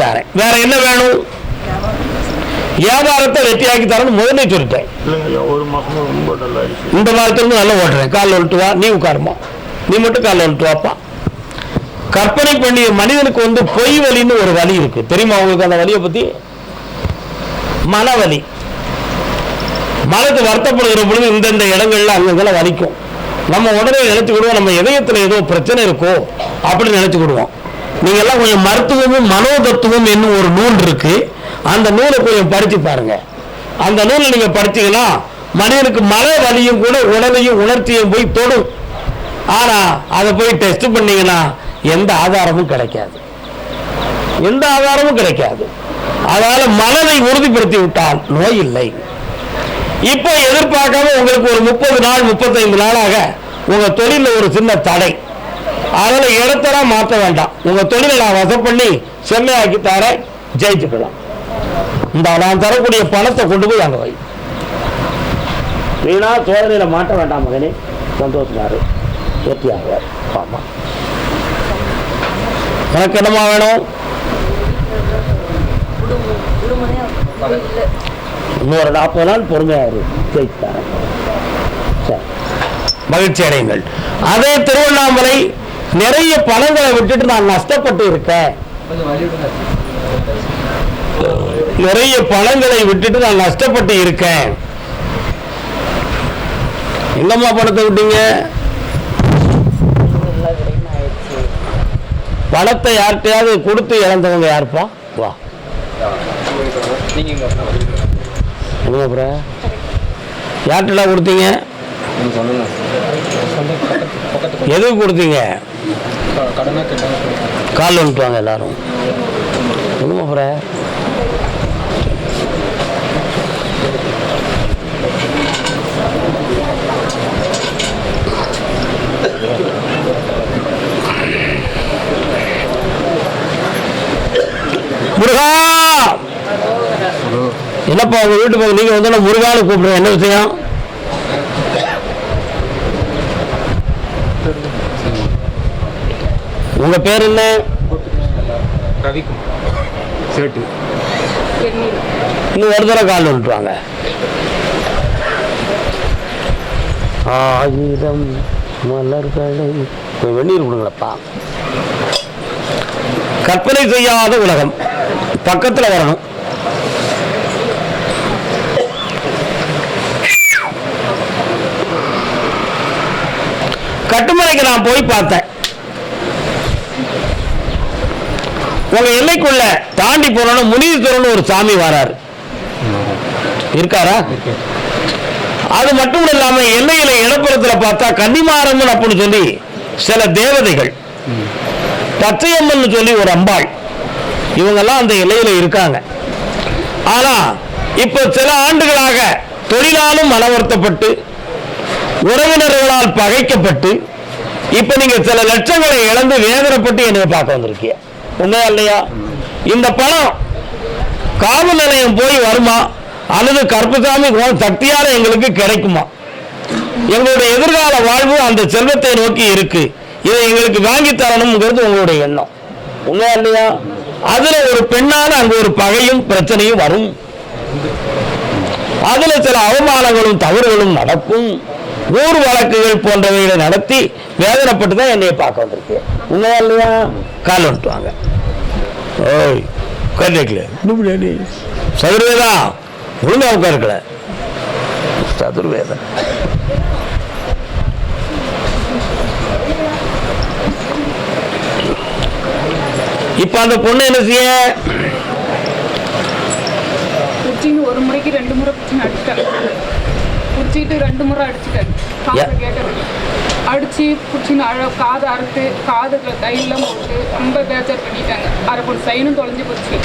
தரேன். வேற என்ன வேணும்? வியாபாரத்தை வெற்றியாக்கி தரேன்னு முதல்ல சொல்லிட்டேன். இந்த மாதத்துல நல்லா ஓட்டுறேன். காலில் ஒழிட்டு வா நீ உட்காருமா. நீ மட்டும் காலில் ஒழிட்டு வாப்பா கற்பனை பண்ணி மனிதனுக்கு வந்து பொய் வலின்னு ஒரு வலி இருக்கு. தெரியுமா உங்களுக்கு அந்த வலியை பத்தி? மனவலி மனது வருத்தப்படுகிற பொழுது இந்தந்த இடங்கள்ல அங்கங்கெல்லாம் வலிக்கும். நம்ம உடனே நினைச்சுக்கிடுவோம் நம்ம இதயத்துல ஏதோ பிரச்சனை இருக்கோ அப்படின்னு நினைச்சுக்கிடுவோம் நீங்க எல்லாம் கொஞ்சம் மருத்துவமும் மனோதத்துவம் என்னும் ஒரு நூல் இருக்கு. அந்த நூலை கொஞ்சம் படித்து பாருங்க. அந்த நூலை நீங்க படிச்சீங்கன்னா மனிதனுக்கு மன வலியும் கூட உடலையும் உணர்ச்சியும் போய் தொடும். ஆனா அதை போய் டெஸ்ட் பண்ணீங்கன்னா எந்த ஆதாரமும் கிடைக்காது. எந்த ஆதாரமும் கிடைக்காது. அதனால மனதை உறுதிப்படுத்தி விட்டால் நோய் இல்லை. இப்போ எதிர்பார்க்காம உங்களுக்கு ஒரு முப்பது நாள் முப்பத்தைந்து நாளாக உங்க தொழில ஒரு சின்ன தடை. அதனால இடத்தெல்லாம் மாற்ற வேண்டாம். உங்க தொழிலை நான் வசம் பண்ணி செம்மையாக்கி தரேன். ஜெயிச்சுக்கலாம். இந்த நான் தரக்கூடிய பணத்தை கொண்டு போய் அங்க வை. வீணா சோதனையில மாட்ட வேண்டாம் மகனே. சந்தோஷமாரு. வெற்றியாகுவார் ஆமா. எனக்கு என்னமா வேணும்? இன்னொரு நாற்பது நாள் பொறுமையாயிரு ஜெயிச்சு தரேன் சரி. மகிழ்ச்சி அடையுங்கள். அதே திருவண்ணாமலை நிறைய பணங்களை விட்டுட்டு நான் நஷ்டப்பட்டு இருக்கேன். நிறைய பணங்களை விட்டுட்டு நான் நஷ்டப்பட்டு இருக்கேன். எங்கம்மா பணத்தை விட்டீங்க? பணத்தை யார்கிட்டயாவது கொடுத்து இறந்தவங்க யாருப்பா? வா. யார்கிட்ட கொடுத்தீங்க? எதுக்கு கொடுத்தீங்க? கால் வந்துட்டுவாங்க எல்லாரும். என்னமா அப்புறம் முருகா! என்னப்பா உங்க வீட்டு பக்கம் நீங்க வந்து முருகான்னு கூப்பிடுங்க. என்ன விஷயம்? உங்க பேர் என்ன? ரவிக்குமார். சேட்டு. இன்னும் ஒரு தடவை கால் விட்டுருவாங்க ஆயிரம் மலர்களை வெந்நீர் கொடுங்களப்பா கற்பனை செய்யாத உலகம். பக்கத்தில் வரணும். கட்டுமலைக்கு நான் போய் பார்த்தேன். உங்க எல்லைக்குள்ள தாண்டி போனோம்னா முனீஸ்வரன் ஒரு சாமி வராரு. இருக்காரா? அது மட்டும் இல்லாம எல்லையில இடப்புறத்துல பார்த்தா கன்னிமாரம்மன் அப்படின்னு சொல்லி சில தேவதைகள். பச்சையம்மன் சொல்லி ஒரு அம்பாள். இவங்கெல்லாம் அந்த எல்லையில இருக்காங்க. ஆனா இப்ப சில ஆண்டுகளாக தொழிலாலும் மனவருத்தப்பட்டு உறவினர்களால் பகைக்கப்பட்டு இப்ப நீங்க சில லட்சங்களை இழந்து வேதனைப்பட்டு என்னை பார்க்க வந்திருக்கீங்க உண்மையா இல்லையா? இந்த பணம் காவல் நிலையம் போய் வருமா? அல்லது கருப்புசாமி கோவில் சக்தியால எங்களுக்கு கிடைக்குமா? எங்களுடைய எதிர்கால வாழ்வு அந்த செல்வத்தை நோக்கி இருக்கு. இதை எங்களுக்கு வாங்கி தரணுங்கிறது உங்களுடைய எண்ணம். உண்மையா இல்லையா? அதுல ஒரு பெண்ணால அங்க ஒரு பகையும் பிரச்சனையும் வரும். அதுல சில அவமானங்களும் தவறுகளும் நடக்கும். ஊர் வழக்குகள் போன்றவைகளை நடத்தி வேதனைப்பட்டு தான் என்னைய பார்க்க வந்திருக்கு. உண்மையா இல்லையா? கால் வந்துட்டுவாங்க ஓய் உட்காந்துக்கல இன்னும் சதுர்வேதா ஒழுங்கா உட்காருக்கல. சதுர்வேதம். இப்ப அந்த பொண்ணு என்ன செய்ய? ஒரு முறைக்கு ரெண்டு முறை அடிச்சிட்டாங்க. ரெண்டு முறை அடிச்சிட்டாங்க. அடித்து Yeah. அடிச்சு அழ காதை அறுத்து காதுக்குள்ள கையெல்லாம் போட்டு ரொம்ப பேச்சர் பண்ணிட்டாங்க. அரை பொண்ணு சைனும் தொலைஞ்சு போச்சு.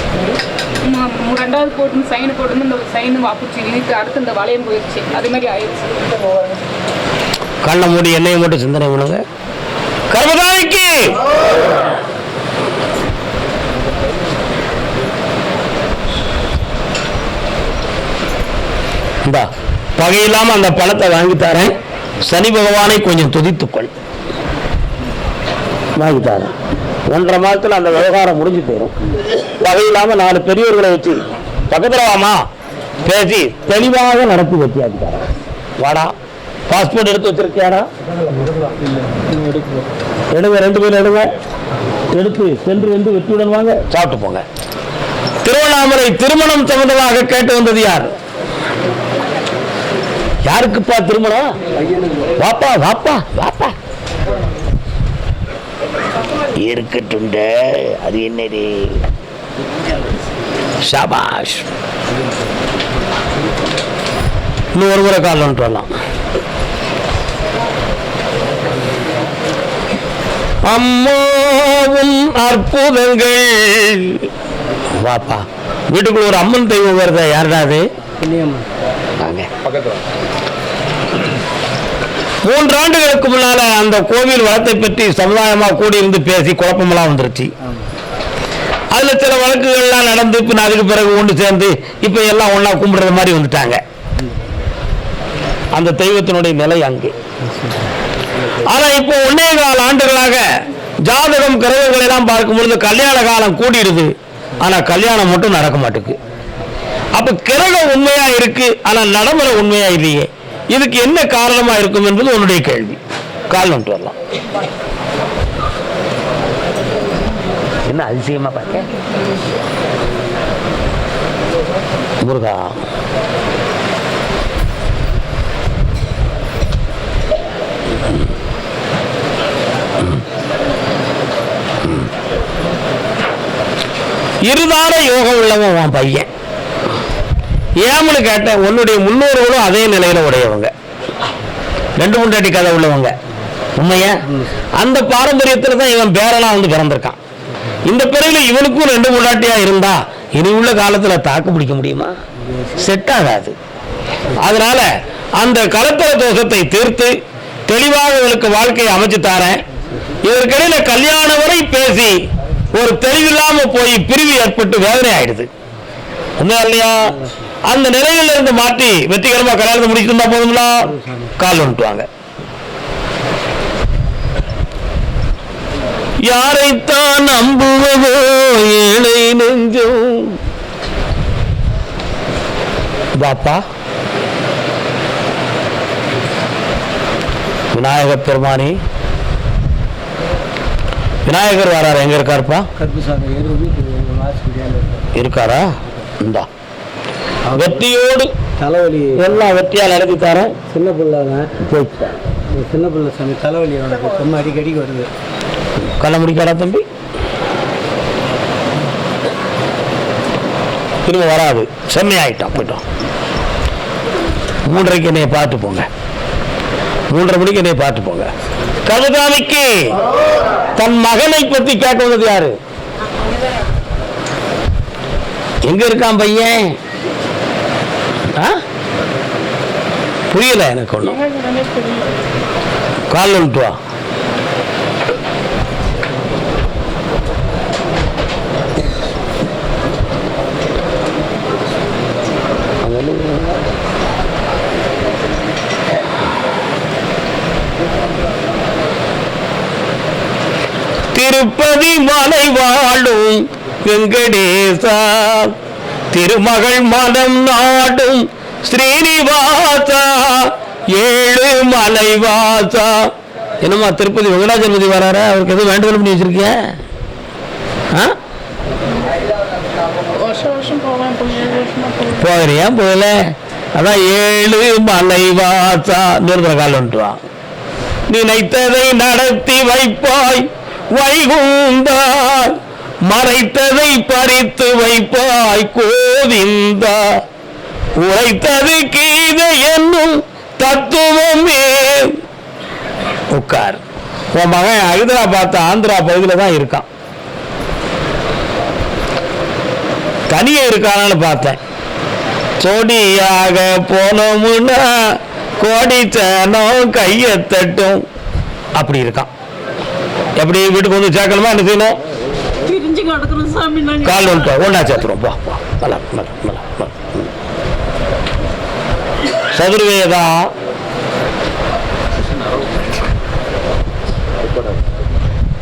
ரெண்டாவது போட்டு சைனு போட்டு இந்த சைனு வாப்பிச்சு இழுத்து அறுத்து இந்த வளையம் போயிடுச்சு. அது மாதிரி ஆயிடுச்சு. கண்ணை மூடி எண்ணெயை மட்டும் சிந்தனை பண்ணுங்க. கர்மதாய்க்கு இந்தா பகையில்லாம அந்த பணத்தை வாங்கி தரேன். சனி பகவானை கொஞ்சம் துதித்துக்கொள். வாங்கி தரேன் ஒன்றரை மாதத்துல அந்த விவகாரம் முடிஞ்சு போயிடும் வகை நாலு பெரியவர்களை வச்சு பக்கத்துல வாமா பேசி தெளிவாக நடத்தி வச்சியாச்சுக்காரா வாடா பாஸ்போர்ட் எடுத்து வச்சிருக்கியாடா? எடுங்க ரெண்டு பேரும் எடுங்க. எடுத்து சென்று வந்து வெற்றியுடன் வாங்க. சாப்பிட்டு போங்க. திருவண்ணாமலை திருமணம் சம்பந்தமாக கேட்டு வந்தது யார்? யாருக்குப்பா திருமணம்? வாப்பா வாப்பா வாப்பா. இருக்கட்டுண்ட அது என்னடி ஷபாஷ். இன்னும் ஒரு முறை கால் வந்துட்டு வரலாம். அம்மாவும் அற்புதங்கள். வாப்பா வீட்டுக்குள்ள ஒரு அம்மன் தெய்வம் வருதா? யாருடா அது? வாங்க. மூன்று ஆண்டுகளுக்கு முன்னால அந்த கோவில் வளத்தை பற்றி சமுதாயமாக கூடியிருந்து பேசி குழப்பமெல்லாம் வந்துருச்சு. அதில் சில வழக்குகள்லாம் நடந்து இப்ப அதுக்கு பிறகு ஒன்று சேர்ந்து இப்போ எல்லாம் ஒன்றா கும்பிடுற மாதிரி வந்துட்டாங்க. அந்த தெய்வத்தினுடைய நிலை அங்கே. ஆனால் இப்போ ஒன்னே கால ஆண்டுகளாக ஜாதகம் கிரகங்கள் எல்லாம் பார்க்கும் பொழுது கல்யாண காலம் கூடிடுது. ஆனால் கல்யாணம் மட்டும் நடக்க மாட்டேங்குது அப்போ கிரகம் உண்மையாக இருக்குது ஆனால் நடைமுறை உண்மையாக இல்லையே. இதுக்கு என்ன காரணமா இருக்கும் என்பது உன்னுடைய கேள்வி. கால் வந்துட்டு வரலாம். என்ன அதிசயமா பார்க்க? முருகா. இருதான யோகம் உள்ளவன் உன் பையன். ஏன்னு கேட்டேன் உன்னுடைய முன்னோர்களும் அதே நிலையில உடையவங்க. ரெண்டு முண்டாட்டி கதை உள்ளவங்க. உண்மையா? அந்த பாரம்பரியத்தில் தான் இவன் பேரெல்லாம் வந்து பிறந்திருக்கான். இந்த பிறகு இவனுக்கும் ரெண்டு முண்டாட்டியா இருந்தா இனி உள்ள காலத்துல தாக்கு பிடிக்க முடியுமா? செட் ஆகாது. அதனால அந்த கலத்தர தோஷத்தை தீர்த்து தெளிவாக இவனுக்கு வாழ்க்கையை அமைச்சு தாரேன். இதற்கிடையில கல்யாணம் வரை பேசி ஒரு தெளிவில்லாம போய் பிரிவு ஏற்பட்டு வேதனை ஆயிடுது. உண்மையா இல்லையா? அந்த நிலையில இருந்து மாற்றி வெற்றிகரமா கல்யாணத்தை முடிச்சுட்டு இருந்தா போதுங்களா? கால் வந்துட்டு வாங்க யாரைத்தான் நம்புவதோ ஏழை நெஞ்சம்? பாப்பா விநாயகர் பெருமானி. விநாயகர் வராரு எங்க இருக்காருப்பா? இருக்காரா? இந்தா. வெற்றியோடு தலைவலி. எல்லாம் வெற்றியா நடத்தி தரேன். சின்ன பிள்ளைங்க சின்ன பிள்ளை சாமி தலைவலி எனக்கு சும்மா அடிக்கடிக்கு வருது. கள்ள முடிக்காடா தம்பி. திரும்ப வராது. செம்மையாயிட்டான். போயிட்டோம் மூன்றரைக்கு என்னைய பார்த்து போங்க. மூன்றரை மணிக்கு என்னைய பார்த்து போங்க. கருதாமிக்கு தன் மகனை பத்தி கேட்க வந்தது யாரு? எங்க இருக்கான் பையன்? ஆ? புரியல எனக்கு ஒன்றும் கால் வந்துட்டு வா. திருப்பதி மலை வாழும் வெங்கடேசா. திருமகள் மனம் நாடும் ஸ்ரீனிவாசா ஏழு மலை வாசா என்னம்மா திருப்பதி வெங்கடாஜலபதி வராரா? அவருக்கு எதுவும் வேண்டுதல் பண்ணி போவேன் போகிறியா? போகல. அதான் ஏழு மலை வாசா நிறுவன கால் வா நினைத்ததை நடத்தி வைப்பாய் வைகுந்தா மறைத்ததை பறித்து வைப்பாய் கோவிந்தா. உரைத்தது கீத என்னும் தத்துவமே. உட்கார். உன் மகன் ஹைதராபாத் ஆந்திரா பகுதியில் தான் இருக்கான். தனியே இருக்கானான்னு பார்த்தேன். சொடியாக போனோம்னா கோடிச்சனம் கையை தட்டும். அப்படி இருக்கான். எப்படி வீட்டுக்கு வந்து சேர்க்கணுமா என்ன செய்யணும் பிரிஞ்சு கிடக்குறோம் சாமி நாங்கள் கால் வந்துட்டு ஒன்றா சேர்த்துருவோம் போ போ. மல மல மல மல ம். சதுர்வேதா.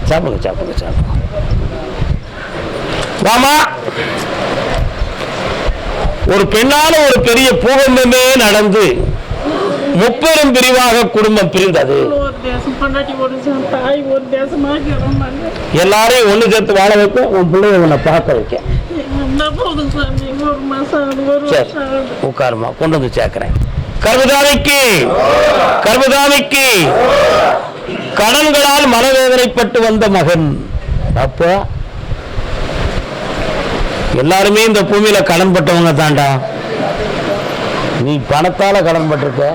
சாப்பிடுங்க சாப்பிடுங்க சாப்பிடுங்க. வாமா ஒரு பெண்ணால ஒரு பெரிய பூகம்பமே நடந்து முப்பெரும் பிரிவாக குடும்பம் பிரிந்தது. எல்லாரையும் ஒண்ணு சேர்த்து வாழ வைக்க உன் பிள்ளைய உன்னை பார்க்க வைக்க உட்காருமா. கொண்டு வந்து சேர்க்கிறேன். கர்மதாமிக்கு கர்மதாமிக்கு கடன்களால் மனவேதனைப்பட்டு வந்த மகன். அப்ப எல்லாருமே இந்த பூமியில கடன் பட்டவங்க தாண்டா நீ பணத்தால கடன் பட்டிருக்க.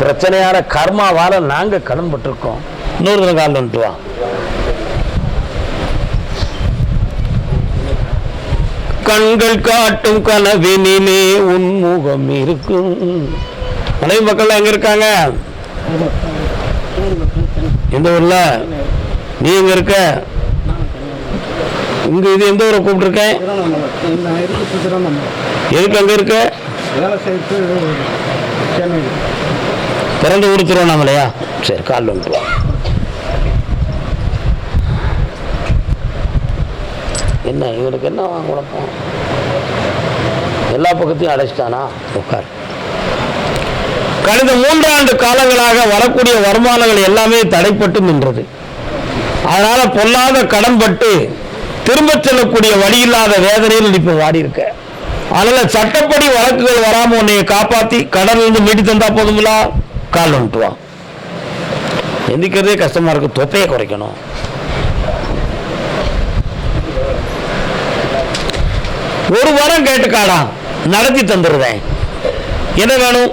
பிரச்சனையான கர்மாவால நாங்க கடன் பட்டிருக்கோம் இன்னொரு தடவை கால் வந்துட்டு வா. கண்கள் காட்டும் கனவினிலே உன்முகம் இருக்கும். மனைவி மக்கள் எங்க இருக்காங்க? எந்த ஊர்ல? நீ எங்க இருக்க? இங்க இது எந்த ஊரை கூப்பிட்டுருக்கேன்? எதுக்கு அங்க இருக்க? பிறந்த ஊர் திருவண்ணாமலையா சரி கால் வந்துட்டு என்ன இவனுக்கு என்ன குழப்பம் எல்லா பக்கத்தையும் அடைச்சிட்டானா? உட்கார். கடந்த மூன்றாண்டு காலங்களாக வரக்கூடிய வருமானங்கள் எல்லாமே தடைப்பட்டு நின்றது. அதனால பொல்லாத கடன்பட்டு திரும்ப செல்லக்கூடிய வழி இல்லாத வேதனையில் இப்ப வாடி இருக்க அதனால சட்டப்படி வழக்குகள் வராம உன்னைய காப்பாத்தி கடன்ல இருந்து மீட்டு தந்தா போதுங்களா கால் வந்துட்டு எந்திக்கிறதே கஷ்டமா இருக்கு தொப்பையை குறைக்கணும். ஒரு வாரம் கேட்டுக்காடா நடத்தி தந்துடுவேன் என்ன வேணும்?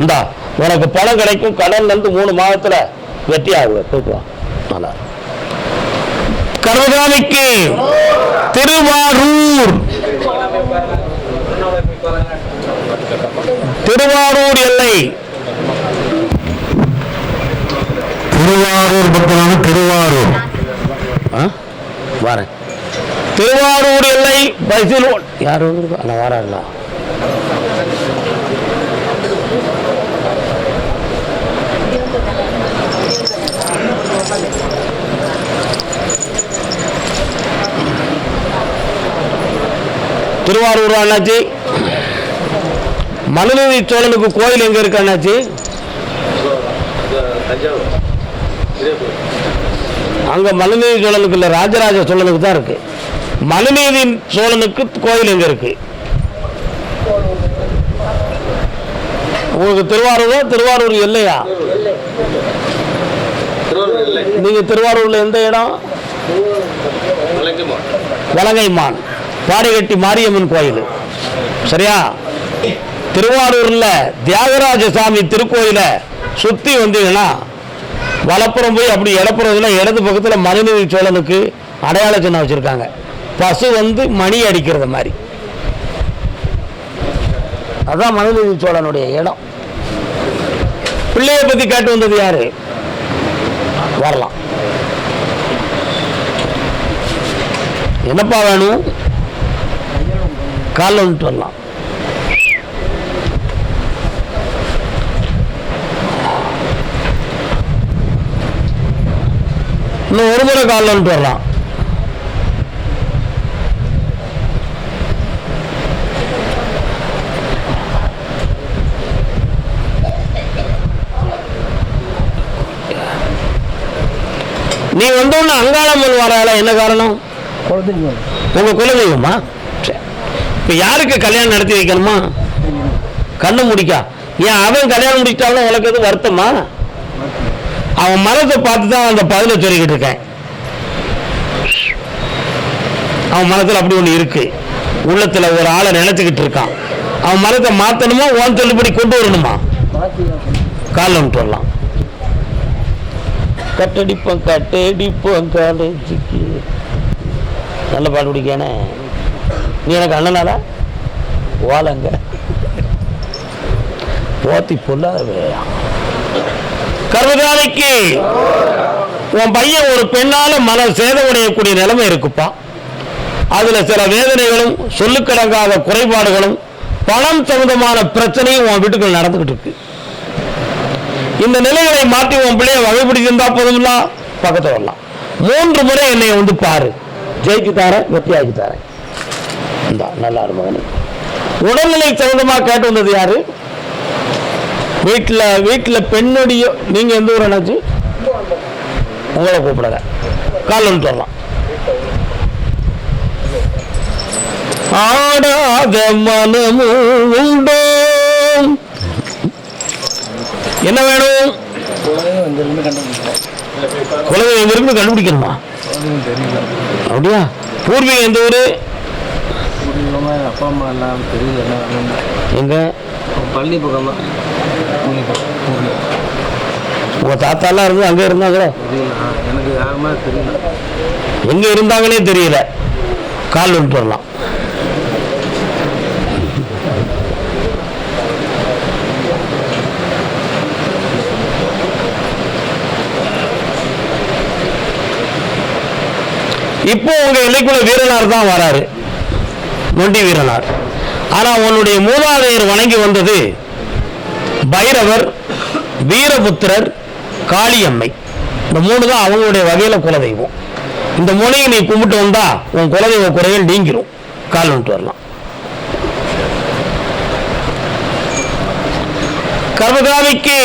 இந்தா உனக்கு பணம் கிடைக்கும் கடன்ல இருந்து மூணு மாதத்துல வெற்றி ஆகுவேன் போயிட்டு நல்லா திருவாரூர். திருவாரூர் எல்லை. திருவாரூர் பக்கம் திருவாரூர். ஆ? வரேன். திருவாரூர் எல்லை பைசில் யார் நான் வராங்களா திருவாரூர் அண்ணாச்சி. மனுநீதி சோழனுக்கு கோயில் எங்க இருக்கு அண்ணாச்சி? அங்க மனுநீதி சோழனுக்கு இல்ல ராஜராஜ சோழனுக்கு தான் இருக்கு. மனுநீதி சோழனுக்கு கோயில் எங்க இருக்கு? உங்களுக்கு திருவாரூரா திருவாரூர் இல்லையா நீங்க திருவாரூர்ல எந்த இடம்? வலங்கைமான். பாடிகட்டி மாரியம்மன் கோயில். சரியா? திருவாரூரில் தியாகராஜ சாமி திருக்கோயில சுற்றி வந்தீங்கன்னா வலப்புறம் போய் அப்படி இடப்புறதுல இடது பக்கத்தில் மனுநீதி சோழனுக்கு அடையாள சின்னம் வச்சுருக்காங்க. பசு வந்து மணி அடிக்கிறது மாதிரி. அதான் மனுநீதி சோழனுடைய இடம். பிள்ளையை பற்றி கேட்டு வந்தது யாரு? வரலாம். என்னப்பா வேணும்? காலைல வந்துட்டு வரலாம். இன்னும் ஒரு முறை காலைல வரலாம் நீ வந்தோன்னு அங்காளம்மன் வரால என்ன காரணம்? குழந்தைங்க உங்க குலதெய்வமா. இப்ப யாருக்கு கல்யாணம் நடத்தி வைக்கணுமா? கண்ணு முடிக்கா. ஏன் அவன் கல்யாணம் முடிச்சிட்டாலும் உனக்கு எதுவும் வருத்தமா? அவன் மனத்தை பார்த்து தான் அந்த பதில சொல்லிக்கிட்டு இருக்கேன். அவன் மனத்தில் அப்படி ஒன்று இருக்கு. உள்ளத்துல ஒரு ஆளை நினைச்சுக்கிட்டு இருக்கான். அவன் மனத்தை மாத்தணுமா ஓன் சொல்லுபடி கொண்டு வரணுமா? காலில் வந்துட்டு வரலாம். கட்டடிப்போம் கட்டடிப்போம் காலேஜுக்கு. நல்ல பாட்டு பிடிக்கானே நீ எனக்கு அண்ணனாலா வாழங்க. போத்தி பொல்லாத கர்மகாலைக்கு உன் பையன் ஒரு பெண்ணால மன சேதமடையக்கூடிய நிலைமை இருக்குப்பா. அதுல சில வேதனைகளும் சொல்லுக்கடங்காத குறைபாடுகளும் பணம் சம்பந்தமான பிரச்சனையும் உன் வீட்டுக்குள் நடந்துகிட்டு இருக்கு. இந்த நிலைகளை மாற்றி உன் பிள்ளைய வகைப்பிடிச்சிருந்தா போதும்ல? பக்கத்தில் வரலாம். மூன்று முறை என்னை வந்து பாரு. ஜெயிக்கு தாரேன் வெற்றியாக்கி தாரேன் நல்லா மகனே. உடல்நிலை சம்பந்தமா கேட்டு வந்தது யாரு? வீட்டுல வீட்டுல பெண்ணுடைய நீங்க எந்த ஊர் என்னாச்சு உங்களை கூப்பிடுங்க கால் வந்து வரலாம் ஆடாத மனமும் உண்டோ? என்ன வேணும்? குலதெய்வம் எங்க இருந்து கண்டுபிடிக்கணுமா? அப்படியா? பூர்வீகம் எந்த ஊரு? அப்பா அம்மா எல்லாம். எங்க? பள்ளி பக்கம் உங்கள் உங்க தாத்தா எல்லாம் இருந்து அங்க இருந்தாங்களே? எனக்கு யாருமே தெரியல எங்க இருந்தாங்கன்னே தெரியல. கால் வந்துட்டு வரலாம் இப்போ உங்க எல்லைக்குள்ள வீரனார் தான் வராரு. நொண்டி வீரனார். ஆனா உன்னுடைய மூதாதையர் வணங்கி வந்தது பைரவர் வீரபுத்திரர் காளியம்மை. இந்த மூணு தான் அவங்களுடைய வகையில குலதெய்வம். இந்த மூலையை நீ கும்பிட்டு வந்தா உன் குலதெய்வ குறைகள் நீங்கிரும். கால் வந்துட்டு வரலாம். கர்மகாமிக்கு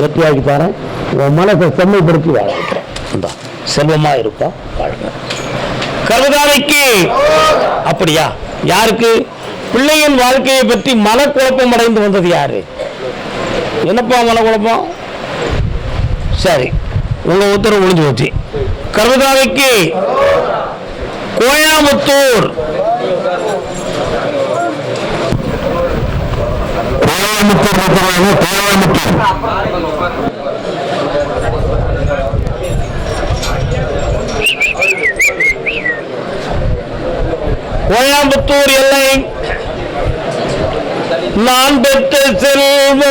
வெற்றியாக்கி தரேன் உன் மனசை செம்மைப்படுத்தி வாழ வைக்கிறேன். இந்தா செல்வமா இருக்கா வாழ்க. கருதானைக்கு அப்படியா? யாருக்கு? பிள்ளையின் வாழ்க்கையை பற்றி மனக்குழப்பம் அடைந்து வந்தது யாரு? என்னப்பா மனக்குழப்பம்? சரி உங்க உத்தரவு முடிஞ்சு போச்சு. கருதானைக்கு கோயம்புத்தூர். கோயம்புத்தூர் கோயம்புத்தூர். கோயம்புத்தூர் எல்லை நான் பெற்ற செல்வ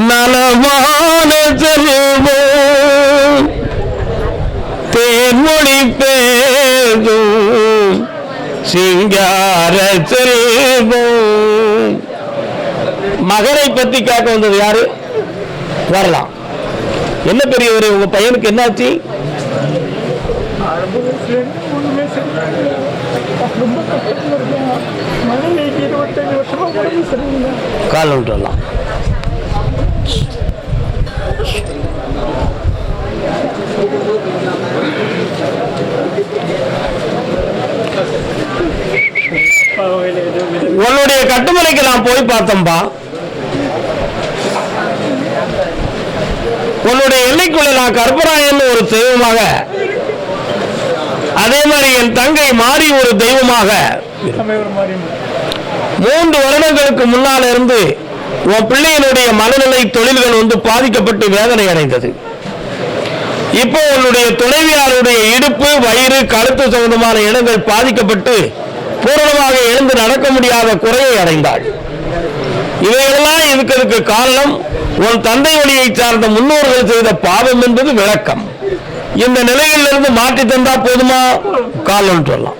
நலமான செல்வ தேன்மொழி பேதும் சிங்கார செல்வ மகரை பத்தி கேட்க வந்தது யாரு? வரலாம். என்ன பெரியவர் உங்க பையனுக்கு என்னாச்சு? ரொம்ப கால் விட்டு வரலாம். உன்னுடைய கட்டுமலைக்கு நான் போய் பார்த்தேன்பா. உன்னுடைய எல்லைக்குள்ள நான் கற்பராயன் ஒரு தெய்வமாக. அதே மாதிரி என் தங்கை மாறி ஒரு தெய்வமாக. மூன்று வருடங்களுக்கு முன்னால இருந்து உன் பிள்ளையினுடைய மனநிலை தொழில்கள் வந்து பாதிக்கப்பட்டு வேதனை அடைந்தது இப்போ உன்னுடைய துணைவியாருடைய இடுப்பு வயிறு கழுத்து சம்பந்தமான இடங்கள் பாதிக்கப்பட்டு பூரணமாக எழுந்து நடக்க முடியாத குறையை அடைந்தாள். இவையெல்லாம் இருக்கிறதுக்கு காரணம்? உன் தந்தை வழியை சார்ந்த முன்னோர்கள் செய்த பாவம் என்பது விளக்கம். இந்த நிலையிலிருந்து மாற்றி தந்தா போதுமா காலம் சொல்லலாம்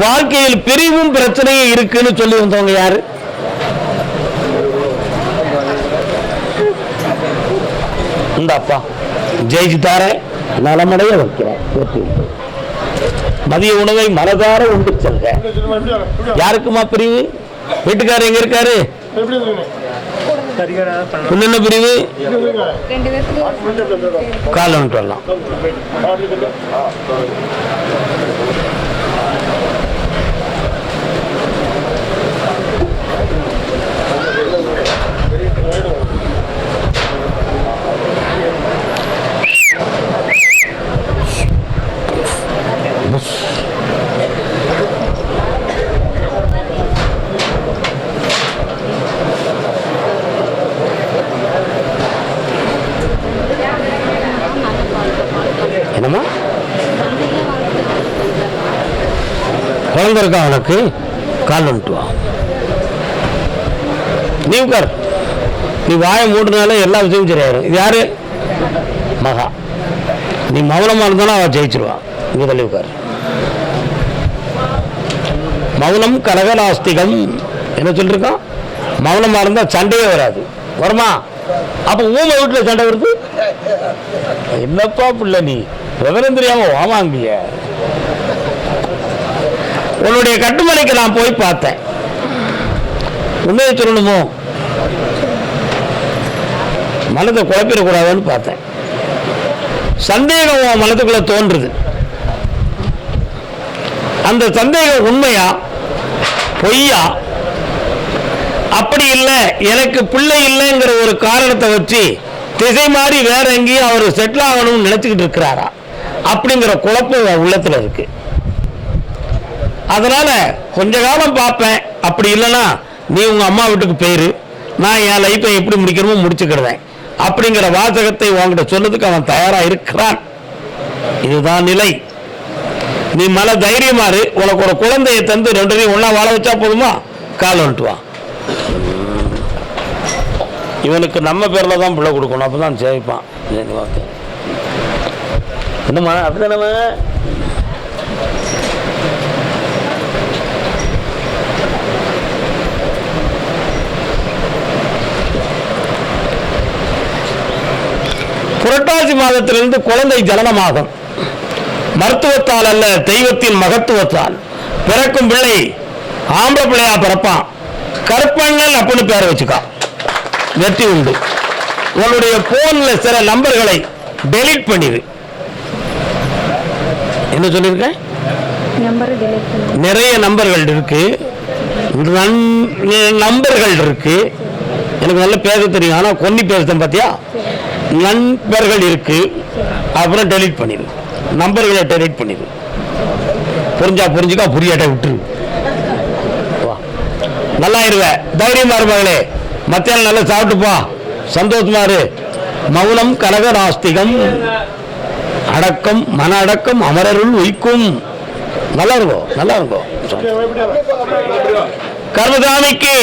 வாழ்க்கையில் பிரிவும் பிரச்சனையும் இருக்குன்னு சொல்லி வந்தவங்க யாரு? இந்த அப்பா. ஜெயிச்சு நலமடைய வைக்கிறேன் மதிய உணவை மனதார உண்டு செல்க. யாருக்குமா பிரிவு? வீட்டுக்காரர் எங்க இருக்காரு? சரிகராக என்னென்ன பிரிவு? கால் ஒன்று என்னம்மா? குழந்தை இருக்கா உனக்கு? கால் வந்துட்டு வா. நீ உட்கார். நீ வாயை மூடுனால எல்லா விஷயமும் சரியாயிரும். இது யாரு? மகா. நீ மௌனமா இருந்தாலும் அவள் ஜெயிச்சிருவான் இங்க தள்ளி உட்கார். மௌனம் கனகநாஸ்திகம். என்ன சொல்லியிருக்கோம் மௌனமாக இருந்தால் சண்டையே வராது. வருமா? அப்போ ஊமை வீட்டுல சண்டை வருது? என்னப்பா பிள்ளை நீ? விவரம் தெரியாம வாமாங்கிய உன்னுடைய கட்டுமனைக்கு நான் போய் பார்த்தேன். உண்மையை சொல்லணுமோ? மனதை குழப்பிடக்கூடாதுன்னு பார்த்தேன். சந்தேகம் உன் மனதுக்குள்ள தோன்றுது. அந்த சந்தேகம் உண்மையா? பொய்யா? அப்படி இல்லை. எனக்கு பிள்ளை இல்லைங்கிற ஒரு காரணத்தை வச்சு திசை மாறி வேற எங்கேயும் அவர் செட்டில் ஆகணும்னு நினைச்சுக்கிட்டு இருக்கிறாரா? அப்படிங்கிற குழப்பம் உள்ளத்தில் இருக்கு. அதனால கொஞ்ச காலம் பார்ப்பேன். அப்படி இல்லைன்னா நீ உங்க அம்மா வீட்டுக்கு போயிரு. நான் என் லைஃப்பை எப்படி முடிக்கணுமோ முடிச்சுக்கிடுவேன். அப்படிங்கிற வாசகத்தை உன்கிட்ட சொன்னதுக்கு அவன் தயாராக இருக்கிறான். இதுதான் நிலை. நீ மன தைரியமாறு உனக்கு ஒரு குழந்தையை தந்து ரெண்டு ஒன்றா ஒண்ணா வாழ வச்சா போதுமா? கால் வந்துட்டு வா. இவனுக்கு நம்ம பேர்ல தான் பிள்ளை கொடுக்கணும். அப்பதான் சேவிப்பான் சரி, ஓகே. என்னம்மா நம்ம புரட்டாசி மாதத்திலிருந்து குழந்தை ஜனனமாகும். மருத்துவத்தால் அல்ல தெய்வத்தின் மகத்துவத்தால். பிறக்கும் பிள்ளை ஆம்பளை பிள்ளையா பிறப்பான். கருப்பண்ணன் அப்படின்னு பேரை வச்சுக்கா. வெற்றி உண்டு. உன்னுடைய போன்ல சில நம்பர்களை டெலீட் பண்ணிடு என்ன சொல்லியிருக்கேன் நிறைய நம்பர்கள் இருக்கு. நம்பர்கள் இருக்கு. எனக்கு நல்ல பேச தெரியும். ஆனா கொன்னி பேசுறேன் பாத்தியா? நண்பர்கள் இருக்கு. அப்புறம் டெலீட் பண்ணிடு நம்பர்களை டெலீட் பண்ணிடு. புரிஞ்சா புரிஞ்சுக்கா புரியாட்ட விட்டுரு. வா. நல்லா இருவ தைரியமா இருப்பாங்களே மத்தியானம் நல்லா சாப்பிட்டுப்பா சந்தோஷமா இரு. மௌனம் கலக நாஸ்திகம் அடக்கம் மன அடக்கம் அமரருள் உய்க்கும் நல்லா இருக்கும் நல்லா இருக்கும் கர்மசாமிக்கு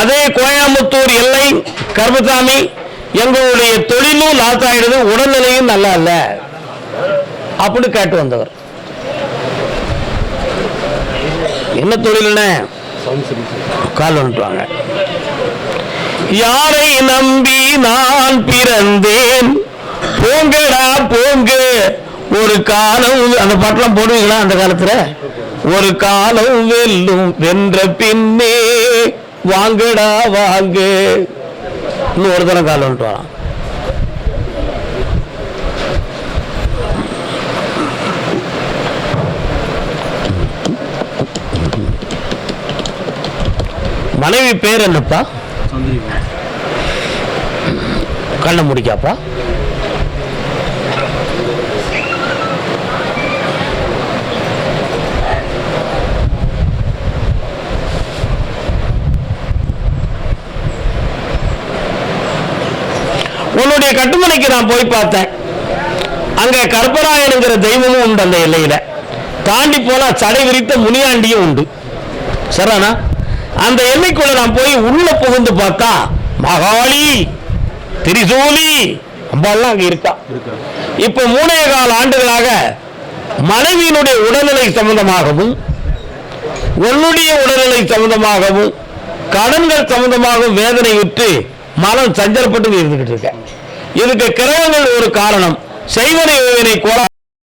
அதே கோயம்புத்தூர் எல்லை கர்மசாமி எங்களுடைய தொழிலும் லாஸ் ஆயிடுது உடல்நிலையும் நல்லா இல்ல. அப்படி கேட்டு வந்தவர். என்ன தொழில்னு கால் வந்துட்டுவாங்க யாரை நம்பி நான் பிறந்தேன்? போங்கடா போங்க. ஒரு காலம் அந்த பாட்டெல்லாம் போடுவீங்களா அந்த காலத்துல? ஒரு காலம் வெல்லும் வென்ற பின்னே வாங்கடா வாங்க. இன்னும் ஒரு தரம் கால் வந்துட்டு வரான் மனைவி பேர் என்னப்பா? கண்ணை முடிக்காப்பா? உன்னுடைய கட்டுமனைக்கு நான் போய் பார்த்தேன். அங்க கற்பராயனுங்கிற தெய்வமும் உண்டு அந்த எல்லையில. தாண்டி போனா சடை விரித்த முனியாண்டியும் உண்டு. சரிதானா? அந்த எல்லைக்குள்ள நான் போய் உள்ள புகுந்து பார்த்தா மகாளி திரிசூலி அம்பாலாம் அங்க இருக்கா? இப்ப மூணே கால ஆண்டுகளாக மனைவியினுடைய உடல்நிலை சம்பந்தமாகவும் உன்னுடைய உடல்நிலை சம்பந்தமாகவும் கடன்கள் சம்பந்தமாகவும் வேதனை விட்டு மனம் சஞ்சலப்பட்டு இருந்துகிட்டு இருக்க. இதுக்கு கிரகங்கள் ஒரு காரணம். செய்வனை கோலா